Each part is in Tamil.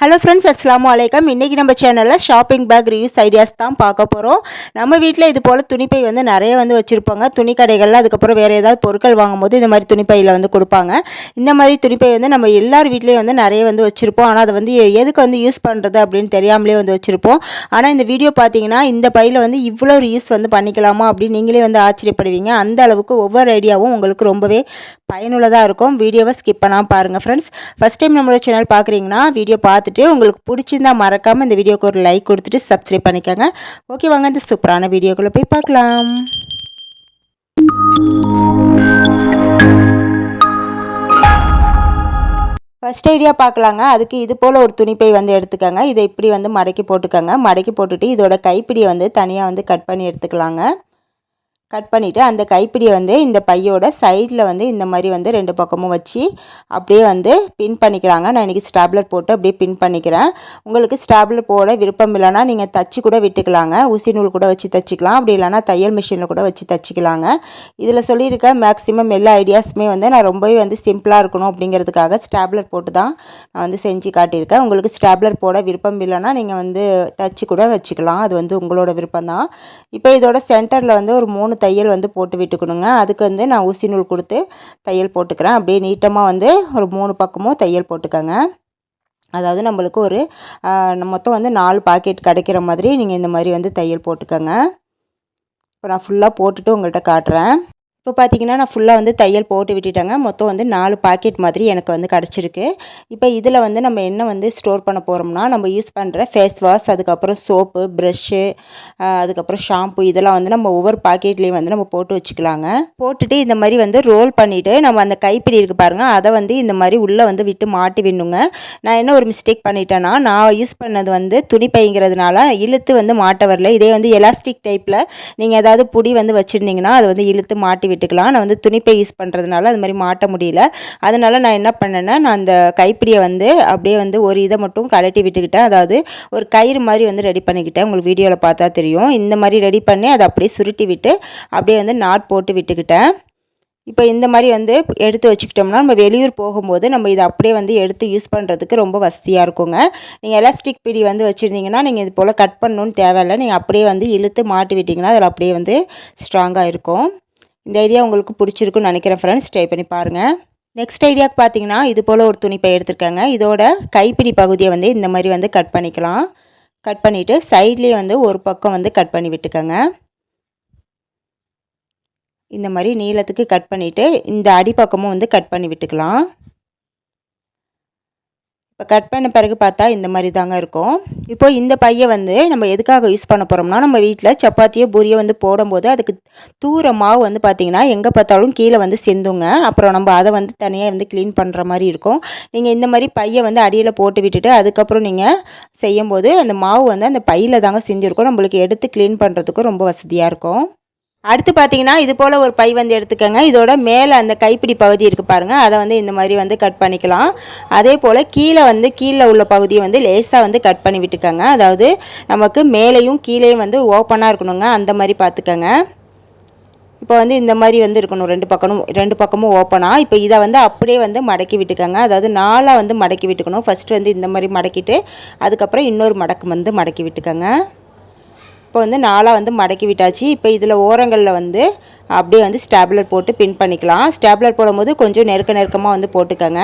ஹலோ ஃப்ரெண்ட்ஸ் அஸ்லாம் வலைக்கம் இன்றைக்கி நம்ம சேனலில் ஷாப்பிங் பேக் ரிவ்யூஸ் ஐடியாஸ் தான் பார்க்க போகிறோம் நம்ம வீட்டில் இது போல் துணிப்பை வந்து நிறைய வந்து வச்சுருப்பாங்க. துணி கடைகளில் அதுக்கப்புறம் வேறு ஏதாவது பொருட்கள் வாங்கும்போது இந்த மாதிரி துணிப்பையில் வந்து கொடுப்பாங்க. இந்த மாதிரி துணிப்பை வந்து நம்ம எல்லார் வீட்லேயும் வந்து நிறைய வந்து வச்சுருப்போம். ஆனால் அதை வந்து எதுக்கு வந்து யூஸ் பண்ணுறது அப்படின்னு தெரியாமலே வந்து வச்சுருப்போம். ஆனால் இந்த வீடியோ பார்த்தீங்கன்னா இந்த பையில் வந்து இவ்வளோ யூஸ் வந்து பண்ணிக்கலாமா அப்படின்னு நீங்களே வந்து ஆச்சரியப்படுவீங்க. அந்த அளவுக்கு ஒவ்வொரு ஐடியாவும் உங்களுக்கு ரொம்பவே பயனுள்ளதாக இருக்கும். வீடியோவை ஸ்கிப் பண்ணாமல் பாருங்கள் ஃப்ரெண்ட்ஸ் ஃபஸ்ட் டைம் நம்மளோட சேனல் பார்க்குறீங்கன்னா வீடியோ பார்த்துட்டு உங்களுக்கு பிடிச்சிருந்தா மறக்காமல் இந்த வீடியோக்கு ஒரு லைக் கொடுத்துட்டு சப்ஸ்கிரைப் பண்ணிக்கோங்க. ஓகே வாங்க இந்த சூப்பரான வீடியோக்குள்ளே போய் பார்க்கலாம். ஃபஸ்ட் ஐடியா பார்க்கலாங்க. அதுக்கு இது போல் ஒரு துணிப்பை வந்து எடுத்துக்கோங்க. இதை இப்படி வந்து மடக்கி போட்டுக்கோங்க. மடக்கி போட்டுட்டு இதோட கைப்பிடியை வந்து தனியாக வந்து கட் பண்ணி எடுத்துக்கலாங்க. கட் பண்ணிவிட்டு அந்த கைப்பிடியை வந்து இந்த பையோட சைடில் வந்து இந்த மாதிரி வந்து ரெண்டு பக்கமும் வச்சு அப்படியே வந்து பின் பண்ணிக்கலாங்க நான் இன்றைக்கி ஸ்டாப்லர் போட்டு அப்படியே பின் பண்ணிக்கிறேன். உங்களுக்கு ஸ்டாப்லர் போட விருப்பம் இல்லைன்னா நீங்கள் தச்சு கூட விட்டுக்கலாங்க. ஊசி நூல் கூட வச்சு தச்சுக்கலாம். அப்படி இல்லைனா தையல் மிஷினில் கூட வச்சு தச்சுக்கலாங்க. இதில் சொல்லியிருக்க மேக்ஸிமம் எல்லா ஐடியாஸுமே வந்து நான் ரொம்பவே வந்து சிம்பிளாக இருக்கணும் அப்படிங்கிறதுக்காக ஸ்டாப்லர் போட்டு தான் நான் வந்து செஞ்சு காட்டியிருக்கேன். உங்களுக்கு ஸ்டாப்லர் போட விருப்பம் இல்லைன்னா நீங்கள் வந்து தச்சு கூட வச்சுக்கலாம். அது வந்து உங்களோட விருப்பம் தான். இப்போ இதோட சென்டரில் வந்து ஒரு மூணு தையல் வந்து போட்டு விட்டுக்கணுங்க. அதுக்கு வந்து நான் ஊசி நூல் கொடுத்து தையல் போட்டுக்கிறேன். அப்படியே நீட்டமாக வந்து ஒரு மூணு பக்கமும் தையல் போட்டுக்கோங்க. அதாவது நம்மளுக்கு ஒரு மொத்தம் வந்து நாலு பாக்கெட் கிடைக்கிற மாதிரி நீங்கள் இந்த மாதிரி வந்து தையல் போட்டுக்கோங்க. இப்போ நான் ஃபுல்லாக போட்டுட்டு உங்கள்கிட்ட காட்டுறேன். இப்போ பார்த்தீங்கன்னா நான் ஃபுல்லாக வந்து தையல் போட்டு விட்டுட்டேங்க. மொத்தம் வந்து நாலு பாக்கெட் மாதிரி எனக்கு வந்து கிடச்சிருக்கு. இப்போ இதில் வந்து நம்ம என்ன வந்து ஸ்டோர் பண்ண போகிறோம்னா நம்ம யூஸ் பண்ணுற ஃபேஸ் வாஷ் அதுக்கப்புறம் சோப்பு ப்ரெஷ்ஷு அதுக்கப்புறம் ஷாம்பு இதெல்லாம் வந்து நம்ம ஒவ்வொரு பாக்கெட்லேயும் வந்து நம்ம போட்டு வச்சுக்கலாங்க. போட்டுட்டு இந்த மாதிரி வந்து ரோல் பண்ணிவிட்டு நம்ம அந்த கைப்பிடி இருக்குது பாருங்கள் அதை வந்து இந்த மாதிரி உள்ளே வந்து விட்டு மாட்டி விடணுங்க. நான் என்ன ஒரு மிஸ்டேக் பண்ணிட்டேன்னா நான் யூஸ் பண்ணது வந்து துணி பைங்கிறதுனால இழுத்து வந்து மாட்ட வரல. இதே வந்து எலாஸ்டிக் டைப்பில் நீங்கள் ஏதாவது புடி வந்து வச்சுருந்தீங்கன்னா அதை வந்து இழுத்து மாட்டி விட்டுக்கலாம். நான் வந்து துணிப்பை யூஸ் பண்ணுறதுனால அது மாதிரி மாட்ட முடியல. அதனால் நான் என்ன பண்ணேன்னா நான் அந்த கைப்பிடியை வந்து அப்படியே வந்து ஒரு இதை மட்டும் கலட்டி விட்டுக்கிட்டேன். அதாவது ஒரு கயிறு மாதிரி வந்து ரெடி பண்ணிக்கிட்டேன். உங்களுக்கு வீடியோவில் பார்த்தா தெரியும். இந்த மாதிரி ரெடி பண்ணி அதை அப்படியே சுருட்டி விட்டு அப்படியே வந்து நாட் போட்டு விட்டுக்கிட்டேன். இப்போ இந்த மாதிரி வந்து எடுத்து வச்சுக்கிட்டோம்னா நம்ம வெளியூர் போகும்போது நம்ம இதை அப்படியே வந்து எடுத்து யூஸ் பண்ணுறதுக்கு ரொம்ப வசதியாக இருக்குங்க. நீங்கள் எலாஸ்டிக் பிடி வந்து வச்சுருந்தீங்கன்னா நீங்கள் இது போல் கட் பண்ணணுன்னு தேவையில்லை. நீங்கள் அப்படியே வந்து இழுத்து மாட்டி விட்டிங்கன்னா அதில் அப்படியே வந்து ஸ்ட்ராங்காக இருக்கும். இந்த ஐடியா உங்களுக்கு பிடிச்சிருக்குன்னு நினைக்கிறேன் ஃப்ரெண்ட்ஸ் ட்ரை பண்ணி பாருங்கள் நெக்ஸ்ட் ஐடியாவுக்கு பார்த்தீங்கன்னா இது போல் ஒரு துணிப்பை எடுத்திருக்காங்க. இதோட கைப்பிடி பகுதியை வந்து இந்த மாதிரி வந்து கட் பண்ணிக்கலாம். கட் பண்ணிவிட்டு சைட்லேயே வந்து ஒரு பக்கம் வந்து கட் பண்ணி விட்டுக்கோங்க. இந்த மாதிரி நீளத்துக்கு கட் பண்ணிவிட்டு இந்த அடிப்பக்கமும் வந்து கட் பண்ணி விட்டுக்கலாம். இப்போ கட் பண்ண பிறகு பார்த்தா இந்த மாதிரி தாங்க இருக்கும். இப்போ இந்த பையை வந்து நம்ம எதுக்காக யூஸ் பண்ண போகிறோம்னா நம்ம வீட்டில் சப்பாத்தியோ பூரியோ வந்து போடும்போது அதுக்கு தூர மாவு வந்து பார்த்திங்கன்னா எங்கே பார்த்தாலும் கீழே வந்து செந்துங்க. அப்புறம் நம்ம அதை வந்து தனியாக வந்து க்ளீன் பண்ணுற மாதிரி இருக்கும். நீங்கள் இந்த மாதிரி பையை வந்து அடியில் போட்டு விட்டுட்டு அதுக்கப்புறம் நீங்கள் செய்யும்போது அந்த மாவு வந்து அந்த பையில் தாங்க செஞ்சுருக்கோம். நம்மளுக்கு எடுத்து க்ளீன் பண்ணுறதுக்கும் ரொம்ப வசதியாக இருக்கும். அடுத்து பார்த்தீங்கன்னா இது போல் ஒரு பை வந்து எடுத்துக்கோங்க. இதோட மேலே அந்த கைப்பிடி பகுதி இருக்குது பாருங்கள் அதை வந்து இந்த மாதிரி வந்து கட் பண்ணிக்கலாம். அதே போல் கீழே வந்து கீழே உள்ள பகுதியை வந்து லேசாக வந்து கட் பண்ணி விட்டுக்கோங்க. அதாவது நமக்கு மேலேயும் கீழேயும் வந்து ஓப்பனாக இருக்கணுங்க. அந்த மாதிரி பார்த்துக்கோங்க இப்போ வந்து இந்த மாதிரி வந்து இருக்கணும். ரெண்டு பக்கமும் ரெண்டு பக்கமும் ஓப்பனாக இப்போ இதை வந்து அப்படியே வந்து மடக்கி விட்டுக்கோங்க. அதாவது நாளாக வந்து மடக்கி விட்டுக்கணும். ஃபஸ்ட்டு வந்து இந்த மாதிரி மடக்கிட்டு அதுக்கப்புறம் இன்னொரு மடக்கு வந்து மடக்கி விட்டுக்கோங்க. இப்போ வந்து நாளாக வந்து மடக்கி விட்டாச்சு. இப்போ இதில் ஓரங்களில் வந்து அப்படியே வந்து ஸ்டாப்லர் போட்டு பின் பண்ணிக்கலாம். ஸ்டாப்லர் போடும்போது கொஞ்சம் நெருக்க நெருக்கமாக வந்து போட்டுக்கோங்க.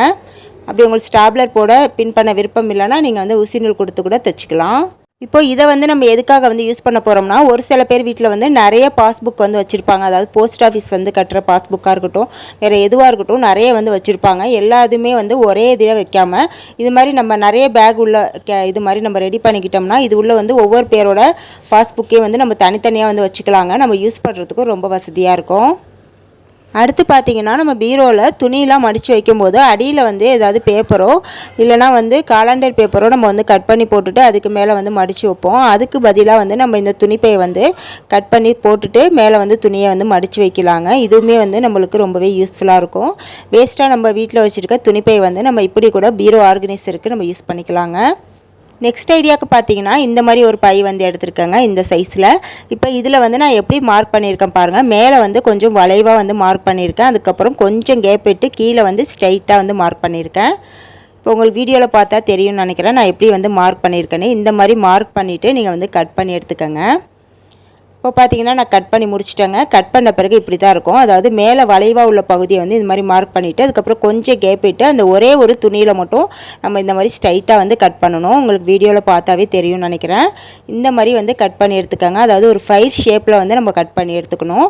அப்படி உங்களுக்கு ஸ்டாப்லர் போட பின் பண்ண விருப்பம் இல்லைன்னா நீங்கள் வந்து உசி நூல் கொடுத்து கூட தைச்சிக்கலாம். இப்போ இதை வந்து நம்ம எதுக்காக வந்து யூஸ் பண்ண போகிறோம்னா ஒரு சில பேர் வீட்டில் வந்து நிறைய பாஸ்புக் வந்து வச்சுருப்பாங்க. அதாவது போஸ்ட் ஆஃபீஸ் வந்து கட்டுற பாஸ்புக்காக இருக்கட்டும் வேறு எதுவாக இருக்கட்டும் நிறைய வந்து வச்சுருப்பாங்க. எல்லாத்துமே வந்து ஒரே இதில் வைக்காமல் இது மாதிரி நம்ம நிறைய பேக் உள்ள இது மாதிரி நம்ம ரெடி பண்ணிக்கிட்டோம்னா இது உள்ள வந்து ஒவ்வொரு பேரோட பாஸ்புக்கே வந்து நம்ம தனித்தனியாக வந்து வச்சுக்கலாங்க. நம்ம யூஸ் பண்ணுறதுக்கும் ரொம்ப வசதியாக இருக்கும். அடுத்து பார்த்திங்கன்னா நம்ம பீரோவில் துணியெலாம் மடித்து வைக்கும்போது அடியில் வந்து ஏதாவது பேப்பரோ இல்லைனா வந்து காலண்டர் பேப்பரோ நம்ம வந்து கட் பண்ணி போட்டுட்டு அதுக்கு மேலே வந்து மடித்து வைப்போம். அதுக்கு பதிலாக வந்து நம்ம இந்த துணிப்பையை வந்து கட் பண்ணி போட்டுட்டு மேலே வந்து துணியை வந்து மடித்து வைக்கலாங்க. இதுவுமே வந்து நம்மளுக்கு ரொம்பவே யூஸ்ஃபுல்லாக இருக்கும். வேஸ்ட்டாக நம்ம வீட்டில் வச்சுருக்க துணிப்பை வந்து நம்ம இப்படி கூட பீரோ ஆர்கனைசருக்கு நம்ம யூஸ் பண்ணிக்கலாங்க. நெக்ஸ்ட் ஐடியாவுக்கு பார்த்தீங்கன்னா இந்த மாதிரி ஒரு பை வந்து எடுத்திருக்கேங்க இந்த சைஸில் இப்போ இதில் வந்து நான் எப்படி மார்க் பண்ணியிருக்கேன் பாருங்கள் மேலே வந்து கொஞ்சம் வளைவாக வந்து மார்க் பண்ணியிருக்கேன். அதுக்கப்புறம் கொஞ்சம் கேப் விட்டு கீழே வந்து ஸ்ட்ரைட்டாக வந்து மார்க் பண்ணியிருக்கேன். இப்போ உங்களுக்கு வீடியோவில் பார்த்தா தெரியும்னு நினைக்கிறேன். நான் எப்படி வந்து மார்க் பண்ணியிருக்கேன்னு. இந்த மாதிரி மார்க் பண்ணிவிட்டு நீங்கள் வந்து கட் பண்ணி எடுத்துக்கோங்க. இப்போ பார்த்தீங்கன்னா நான் கட் பண்ணி முடிச்சிட்டேங்க. கட் பண்ண பிறகு இப்படி தான் இருக்கும். அதாவது மேலே வளைவாக உள்ள பகுதியை வந்து இது மாதிரி மார்க் பண்ணிவிட்டு அதுக்கப்புறம் கொஞ்சம் கேப் விட்டு அந்த ஒரே ஒரு துணியில் மட்டும் நம்ம இந்த மாதிரி ஸ்ட்ரைட்டாக வந்து கட் பண்ணணும். உங்களுக்கு வீடியோவில் பார்த்தாவே தெரியும்னு நினைக்கிறேன். இந்த மாதிரி வந்து கட் பண்ணி எடுத்துக்கோங்க. அதாவது ஒரு ஃபைல் ஷேப்பில் வந்து நம்ம கட் பண்ணி எடுத்துக்கணும்.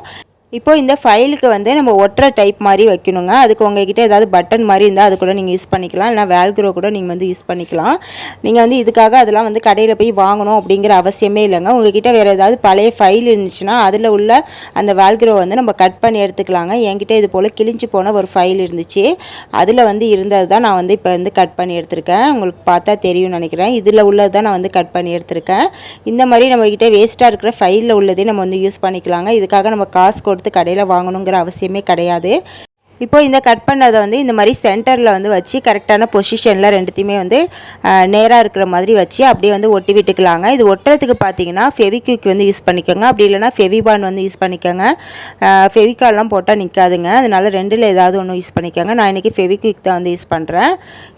இப்போ இந்த ஃபைலுக்கு வந்து நம்ம ஒட்டுற டைப் மாதிரி வைக்கணுங்க. அதுக்கு உங்ககிட்ட ஏதாவது பட்டன் மாதிரி இருந்தால் அது கூட நீங்கள் யூஸ் பண்ணிக்கலாம். இல்லைனா வேல்க்ரோ கூட நீங்கள் வந்து யூஸ் பண்ணிக்கலாம். நீங்கள் வந்து இதுக்காக அதெல்லாம் வந்து கடையில் போய் வாங்கணும் அப்படிங்கிற அவசியமே இல்லைங்க. உங்ககிட்ட வேறு ஏதாவது பழைய ஃபைல் இருந்துச்சுன்னா அதில் உள்ள அந்த வேல்க்ரோ வந்து நம்ம கட் பண்ணி எடுத்துக்கலாங்க. என்கிட்ட இது போல் கிழிஞ்சு போன ஒரு ஃபைல் இருந்துச்சு. அதில் வந்து இருந்தது தான் நான் வந்து இப்போ வந்து கட் பண்ணி எடுத்திருக்கேன். உங்களுக்கு பார்த்தா தெரியும்னு நினைக்கிறேன். இதில் உள்ளது தான் நான் வந்து கட் பண்ணி எடுத்திருக்கேன். இந்த மாதிரி நம்மக்கிட்ட வேஸ்ட்டாக இருக்கிற ஃபைலில் உள்ளதே நம்ம வந்து யூஸ் பண்ணிக்கலாங்க. இதுக்காக நம்ம காசு கொடுத்து கடையில் வாங்கணுங்கிற அவசியமே கிடையாது. இப்போ இந்த கட் பண்ணதை வந்து இந்த மாதிரி சென்டரில் வந்து வச்சு கரெக்டான பொசிஷனில் ரெண்டுத்தையுமே வந்து நேராக இருக்கிற மாதிரி வச்சு அப்படியே வந்து ஒட்டி விட்டுக்கலாங்க. இது ஒட்டுறதுக்கு பார்த்தீங்கன்னா ஃபெவிக்விக் வந்து யூஸ் பண்ணிக்கோங்க. அப்படி இல்லைனா ஃபெவிபான் வந்து யூஸ் பண்ணிக்கோங்க. ஃபெவிகால்லாம் போட்டால் நிற்காதுங்க அதனால ரெண்டில் ஏதாவது ஒன்று யூஸ் பண்ணிக்கோங்க. நான் இன்றைக்கி ஃபெவிக்விக் தான் வந்து யூஸ் பண்ணுறேன்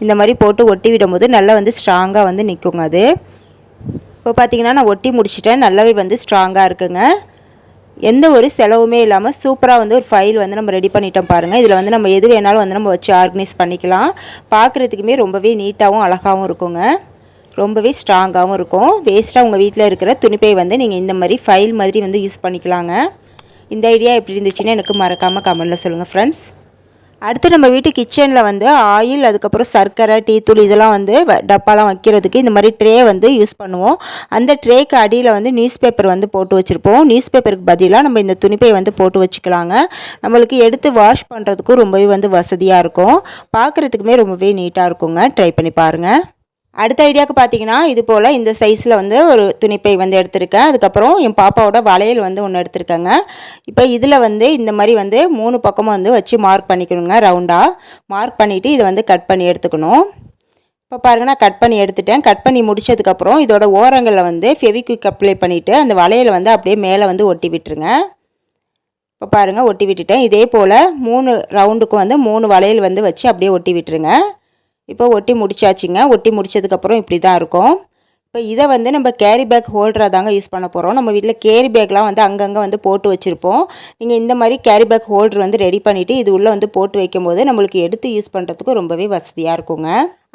இந்த மாதிரி போட்டு ஒட்டி விடும்போது நல்லா வந்து ஸ்ட்ராங்காக வந்து நிற்குங்க அது. இப்போ பார்த்தீங்கன்னா நான் ஒட்டி முடிச்சிட்டேன். நல்லாவே வந்து ஸ்ட்ராங்காக இருக்குங்க. எந்த ஒரு செலவுமே இல்லாமல் சூப்பராக வந்து ஒரு ஃபைல் வந்து நம்ம ரெடி பண்ணிட்டோம் பாருங்கள் இதில் வந்து நம்ம எது வேணாலும் வந்து நம்ம வச்சு ஆர்கனைஸ் பண்ணிக்கலாம். பார்க்குறதுக்குமே ரொம்பவே நீட்டாகவும் அழகாகவும் இருக்குங்க. ரொம்பவே ஸ்ட்ராங்காகவும் இருக்கும். வேஸ்ட்டாக உங்கள் வீட்டில் இருக்கிற துணிப்பை வந்து நீங்கள் இந்த மாதிரி ஃபைல் மாதிரி வந்து யூஸ் பண்ணிக்கலாங்க. இந்த ஐடியா எப்படி இருந்துச்சுன்னு எனக்கு மறக்காமல் கமெண்டில் சொல்லுங்கள் ஃப்ரெண்ட்ஸ் அடுத்து நம்ம வீட்டு கிச்சனில் வந்து ஆயில் அதுக்கப்புறம் சர்க்கரை டீ தூள் இதெல்லாம் வந்து டப்பாலாம் வைக்கிறதுக்கு இந்த மாதிரி ட்ரே வந்து யூஸ் பண்ணுவோம். அந்த ட்ரேக்கு அடியில் வந்து நியூஸ் பேப்பர் வந்து போட்டு வச்சுருப்போம். நியூஸ் பேப்பருக்கு பதிலாக நம்ம இந்த துணிப்பை வந்து போட்டு வச்சுக்கலாங்க. நம்மளுக்கு எடுத்து வாஷ் பண்ணுறதுக்கும் ரொம்பவே வந்து வசதியாக இருக்கும். பார்க்குறதுக்குமே ரொம்பவே நீட்டாக இருக்குங்க. ட்ரை பண்ணி பாருங்கள் அடுத்த ஐடியாவுக்கு பார்த்தீங்கன்னா இது போல் இந்த சைஸில் வந்து ஒரு துணிப்பை வந்து எடுத்திருக்கேன். அதுக்கப்புறம் என் பாப்பாவோட வளையல் வந்து ஒன்று எடுத்திருக்கேங்க. இப்போ இதில் வந்து இந்த மாதிரி வந்து மூணு பக்கமும் வந்து வச்சு மார்க் பண்ணிக்கணுங்க ரவுண்டாக மார்க் பண்ணிவிட்டு இதை வந்து கட் பண்ணி எடுத்துக்கணும். இப்போ பாருங்கள் நான் கட் பண்ணி எடுத்துட்டேன். கட் பண்ணி முடிச்சதுக்கப்புறம் இதோட ஓரங்களில் வந்து ஃபெவிக்விக் அப்ளை பண்ணிவிட்டு அந்த வளையல் வந்து அப்படியே மேலே வந்து ஒட்டி விட்டுருங்க. இப்போ பாருங்கள் ஒட்டி விட்டுட்டேன். இதே போல் மூணு ரவுண்டுக்கும் வந்து மூணு வளையல் வந்து வச்சு அப்படியே ஒட்டி விட்டுருங்க. இப்போ ஒட்டி முடிச்சாச்சுங்க. ஒட்டி முடிச்சதுக்கப்புறம் இப்படி தான் இருக்கும். இப்போ இதை வந்து நம்ம கேரி பேக் ஹோல்டராக தாங்க யூஸ் பண்ண போகிறோம் நம்ம வீட்டில் கேரி பேக்லாம் வந்து அங்கங்கே வந்து போட்டு வச்சுருப்போம். நீங்கள் இந்த மாதிரி கேரி பேக் ஹோல்டர் வந்து ரெடி பண்ணிவிட்டு இது உள்ளே வந்து போட்டு வைக்கும்போது நம்மளுக்கு எடுத்து யூஸ் பண்ணுறதுக்கு ரொம்பவே வசதியாக இருக்குங்க.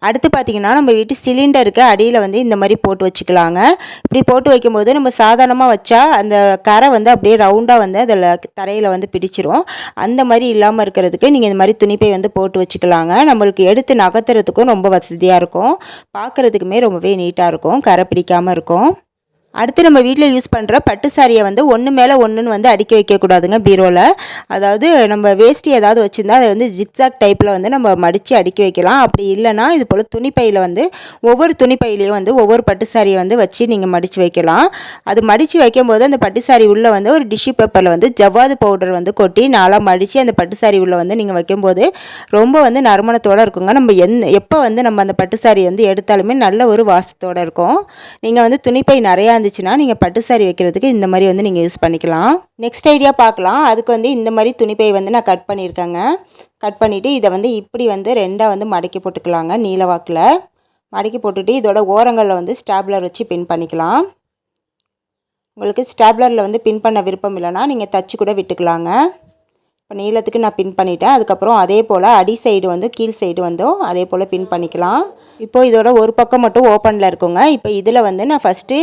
அடுத்து பார்த்திங்கன்னா நம்ம வீட்டு சிலிண்டருக்கு அடியில் வந்து இந்த மாதிரி போட்டு வச்சுக்கலாங்க. இப்படி போட்டு வைக்கும்போது நம்ம சாதாரணமாக வச்சா அந்த கரை வந்து அப்படியே ரவுண்டாக வந்து அதில் தரையில் வந்து பிடிச்சிரும். அந்த மாதிரி இல்லாமல் இருக்கிறதுக்கு நீங்கள் இந்த மாதிரி துணிப்பை வந்து போட்டு வச்சுக்கலாங்க. நம்மளுக்கு எடுத்து நகர்த்துறதுக்கும் ரொம்ப வசதியாக இருக்கும். பார்க்குறதுக்குமே ரொம்பவே நீட்டாக இருக்கும். கரை பிடிக்காமல் இருக்கும். அடுத்து நம்ம வீட்டில் யூஸ் பண்ணுற பட்டு சாரியை வந்து ஒன்று மேலே ஒன்றுன்னு வந்து அடுக்கி வைக்கக்கூடாதுங்க பீரோவில் அதாவது நம்ம வேஷ்டி ஏதாவது வச்சுருந்தா அதை வந்து ஜிக்ஸாக் டைப்பில் வந்து நம்ம மடித்து அடுக்கி வைக்கலாம். அப்படி இல்லைனா இது போல் துணிப்பையில் வந்து ஒவ்வொரு துணிப்பையிலையும் வந்து ஒவ்வொரு பட்டு சாரியை வந்து வச்சு நீங்கள் மடித்து வைக்கலாம். அது மடித்து வைக்கும்போது அந்த பட்டு சாரி உள்ளே வந்து ஒரு டிஷ்யூ பேப்பரில் வந்து ஜவ்வாது பவுடர் வந்து கொட்டி நாளாக மடித்து அந்த பட்டு சாரி உள்ளே வந்து நீங்கள் வைக்கும்போது ரொம்ப வந்து நறுமணத்தோடு இருக்குங்க. நம்ம எந் எப்போ வந்து நம்ம அந்த பட்டு சாரி வந்து எடுத்தாலுமே நல்ல ஒரு வாசத்தோடு இருக்கும். நீங்கள் வந்து துணிப்பை நிறையா இருந்துச்சுன்னா நீங்கள் பட்டு சாரி வைக்கிறதுக்கு இந்த மாதிரி வந்து நீங்கள் யூஸ் பண்ணிக்கலாம். நெக்ஸ்ட் ஐடியா பார்க்கலாம். அதுக்கு வந்து இந்த மாதிரி துணிப்பை வந்து நான் கட் பண்ணியிருக்கேங்க. கட் பண்ணிவிட்டு இதை வந்து இப்படி வந்து ரெண்டாக வந்து மடக்கி போட்டுக்கலாங்க நீல வாக்கில். மடக்கி போட்டுட்டு இதோட ஓரங்களில் வந்து ஸ்டாப்லர் வச்சு பின் பண்ணிக்கலாம். உங்களுக்கு ஸ்டாப்லரில் வந்து பின் பண்ண விருப்பம் இல்லைன்னா நீங்கள் தச்சு கூட விட்டுக்கலாங்க. இப்போ நீளத்துக்கு நான் பின் பண்ணிட்டேன். அதுக்கப்புறம் அதே போல் அடி சைடு வந்து கீழ் சைடு வந்தும் அதே போல் பின் பண்ணிக்கலாம். இப்போது இதோட ஒரு பக்கம் மட்டும் ஓப்பனில் இருக்குங்க. இப்போ இதில் வந்து நான் ஃபஸ்ட்டு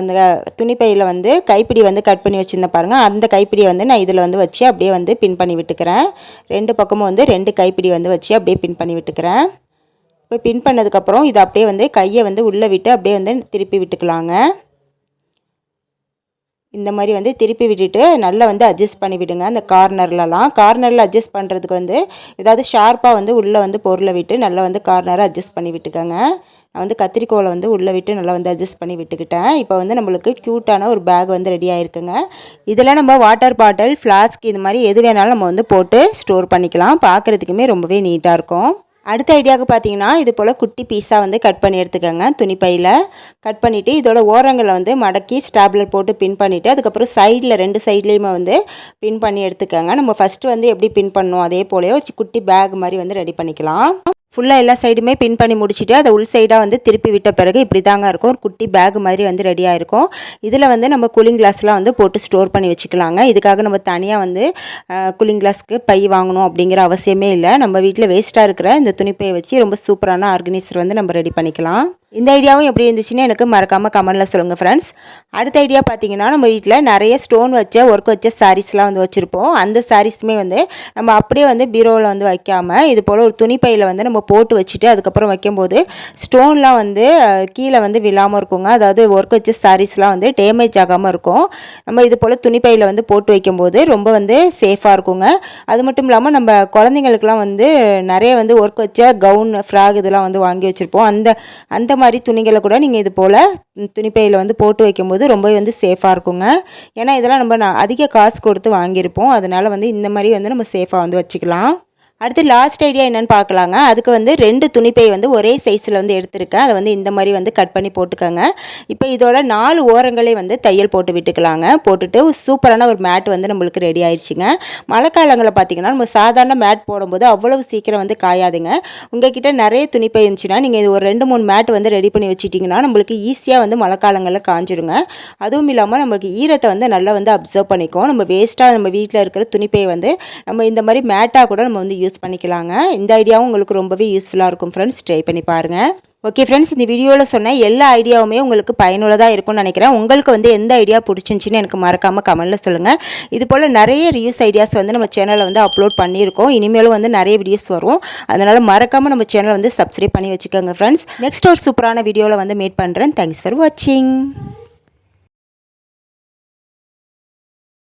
அந்த துணிப்பையில் வந்து கைப்பிடி வந்து கட் பண்ணி வச்சுருந்தேன் பாருங்கள் அந்த கைப்பிடியை வந்து நான் இதில் வந்து வச்சு அப்படியே வந்து பின் பண்ணி விட்டுக்கிறேன். ரெண்டு பக்கமும் வந்து ரெண்டு கைப்பிடி வந்து வச்சு அப்படியே பின் பண்ணி விட்டுக்கிறேன். இப்போ பின் பண்ணதுக்கப்புறம் இதை அப்படியே வந்து கையை வந்து உள்ளே விட்டு அப்படியே வந்து திருப்பி விட்டுக்கலாங்க. இந்த மாதிரி வந்து திருப்பி விட்டுட்டு நல்லா வந்து அட்ஜஸ்ட் பண்ணி விடுங்க. அந்த கார்னர்லலாம் கார்னரில் அட்ஜஸ்ட் பண்ணுறதுக்கு வந்து ஏதாவது ஷார்ப்பாக வந்து உள்ளே வந்து பொருளை விட்டு நல்லா வந்து கார்னரை அட்ஜஸ்ட் பண்ணி விட்டுக்கோங்க. நான் வந்து கத்திரிக்கோலை வந்து உள்ளே விட்டு நல்லா வந்து அட்ஜஸ்ட் பண்ணி விட்டுக்கிட்டேன். இப்போ வந்து நம்மளுக்கு க்யூட்டான ஒரு பேக் வந்து ரெடி ஆகிருக்குங்க இதில் நம்ம வாட்டர் பாட்டில் ஃப்ளாஸ்க் இது மாதிரி எது வேணாலும் நம்ம வந்து போட்டு ஸ்டோர் பண்ணிக்கலாம். பார்க்குறதுக்குமே ரொம்பவே நீட்டாக இருக்கும். அடுத்த ஐடியாவுக்கு பார்த்தீங்கன்னா இது போல் குட்டி பீஸாக வந்து கட் பண்ணி எடுத்துக்கோங்க. துணிப்பையில் கட் பண்ணிவிட்டு இதோட ஓரங்களை வந்து மடக்கி ஸ்டாப்லர் போட்டு பின் பண்ணிவிட்டு அதுக்கப்புறம் சைடில் ரெண்டு சைட்லேயுமே வந்து பின் பண்ணி எடுத்துக்கோங்க. நம்ம ஃபஸ்ட்டு வந்து எப்படி பின் பண்ணோம் அதே போலவே குட்டி பேக் மாதிரி வந்து ரெடி பண்ணிக்கலாம். ஃபுல்லாக எல்லா சைடுமே பின் பண்ணி முடிச்சுட்டு அதை உள் சைடாக வந்து திருப்பி விட்ட பிறகு இப்படி தாங்க இருக்கும். ஒரு குட்டி பேக் மாதிரி வந்து ரெடியாக இருக்கும் இதில் வந்து நம்ம கூலிங் கிளாஸ்லாம் வந்து போட்டு ஸ்டோர் பண்ணி வச்சுக்கலாங்க. இதுக்காக நம்ம தனியாக வந்து கூலிங் கிளாஸ்க்கு பை வாங்கணும் அப்படிங்கிற அவசியமே இல்லை. நம்ம வீட்டில் வேஸ்ட்டாக இருக்கிற இந்த துணிப்பையை வச்சு ரொம்ப சூப்பரான ஆர்கனைசர் வந்து நம்ம ரெடி பண்ணிக்கலாம். இந்த ஐடியாவும் எப்படி இருந்துச்சுன்னு எனக்கு மறக்காமல் கமெண்டில் சொல்லுங்கள் ஃப்ரெண்ட்ஸ் அடுத்த ஐடியா பார்த்தீங்கன்னா நம்ம வீட்டில் நிறைய ஸ்டோன் வச்ச ஒர்க் வச்ச சாரீஸ்லாம் வந்து வச்சுருப்போம். அந்த சாரீஸுமே வந்து நம்ம அப்படியே வந்து பீரோவில் வந்து வைக்காமல் இது போல் ஒரு துணிப்பையில் வந்து நம்ம போட்டு வச்சுட்டு அதுக்கப்புறம் வைக்கும்போது ஸ்டோன்லாம் வந்து கீழே வந்து விழாமல் இருக்குங்க. அதாவது ஒர்க் வச்ச சாரீஸ்லாம் வந்து டேமேஜ் ஆகாமல் இருக்கும். நம்ம இது போல் துணிப்பையில் வந்து போட்டு வைக்கும்போது ரொம்ப வந்து சேஃபாக இருக்குங்க. அது மட்டும் இல்லாமல் நம்ம குழந்தைங்களுக்குலாம் வந்து நிறைய வந்து ஒர்க் வச்ச கவுன் ஃப்ராக் இதெல்லாம் வந்து வாங்கி வச்சுருப்போம். அந்த அந்த மாதிரி துணிகளை கூட நீங்கள் இது போல் துணிப்பையில் வந்து போட்டு வைக்கும்போது ரொம்ப வந்து சேஃபாக இருக்குங்க. ஏன்னா இதெல்லாம் நம்ம நான் அதிக காசு கொடுத்து வாங்கியிருப்போம். அதனால் வந்து இந்த மாதிரி வந்து நம்ம சேஃபாக வந்து வச்சுக்கலாம். அடுத்து லாஸ்ட் ஐடியா என்னென்னு பார்க்கலாங்க. அதுக்கு வந்து ரெண்டு துணிப்பை வந்து ஒரே சைஸில் வந்து எடுத்திருக்கேன். அதை வந்து இந்த மாதிரி வந்து கட் பண்ணி போட்டுக்கோங்க. இப்போ இதோட நாலு ஓரங்களே வந்து தையல் போட்டு விட்டுக்கலாங்க. போட்டுட்டு ஒரு சூப்பரான ஒரு மேட் வந்து நம்மளுக்கு ரெடி ஆயிடுச்சுங்க மழை காலங்களில் பார்த்தீங்கன்னா நம்ம சாதாரண மேட் போடும்போது அவ்வளவு சீக்கிரம் வந்து காயாதுங்க. உங்ககிட்ட நிறைய துணிப்பை இருந்துச்சுன்னா நீங்கள் இது ஒரு ரெண்டு மூணு மேட் வந்து ரெடி பண்ணி வச்சுட்டிங்கன்னா நம்மளுக்கு ஈஸியாக வந்து மழை காலங்களில் காஞ்சிருங்க. அதுவும் இல்லாமல் நம்மளுக்கு ஈரத்தை வந்து நல்லா வந்து அப்சர்வ் பண்ணிக்கும் நம்ம வேஸ்ட்டாக நம்ம வீட்டில் இருக்கிற துணிப்பையை வந்து நம்ம இந்த மாதிரி மேட்டாக கூட நம்ம வந்து யூஸ் பண்ணிக்கலாங்க. இந்த ஐடியாவும் உங்களுக்கு ரொம்பவே யூஸ்ஃபுல்லாக இருக்கும் ஃப்ரெண்ட்ஸ் ட்ரை பண்ணி பாருங்கள் ஓகே ஃப்ரெண்ட்ஸ் இந்த வீடியோவில் சொன்ன எல்லா ஐடியாவுமே உங்களுக்கு பயனுள்ளதாக இருக்கும்னு நினைக்கிறேன். உங்களுக்கு வந்து எந்த ஐடியா பிடிச்சிருந்துச்சின்னு எனக்கு மறக்காமல் கமெண்ட்டில் சொல்லுங்கள் இது போல் நிறைய ரிவ்யூஸ் ஐடியாஸ் வந்து நம்ம சேனலில் வந்து அப்லோட் பண்ணியிருக்கோம். இனிமேலும் வந்து நிறைய வீடியோஸ் வரும். அதனால் மறக்காமல் நம்ம சேனலை வந்து சப்ஸ்கிரைப் பண்ணி வச்சுக்கோங்க ஃப்ரெண்ட்ஸ் நெக்ஸ்ட் ஒரு சூப்பரான வீடியோவில் வந்து மீட் பண்ணுறேன் தேங்க்ஸ் ஃபார் வாட்சிங்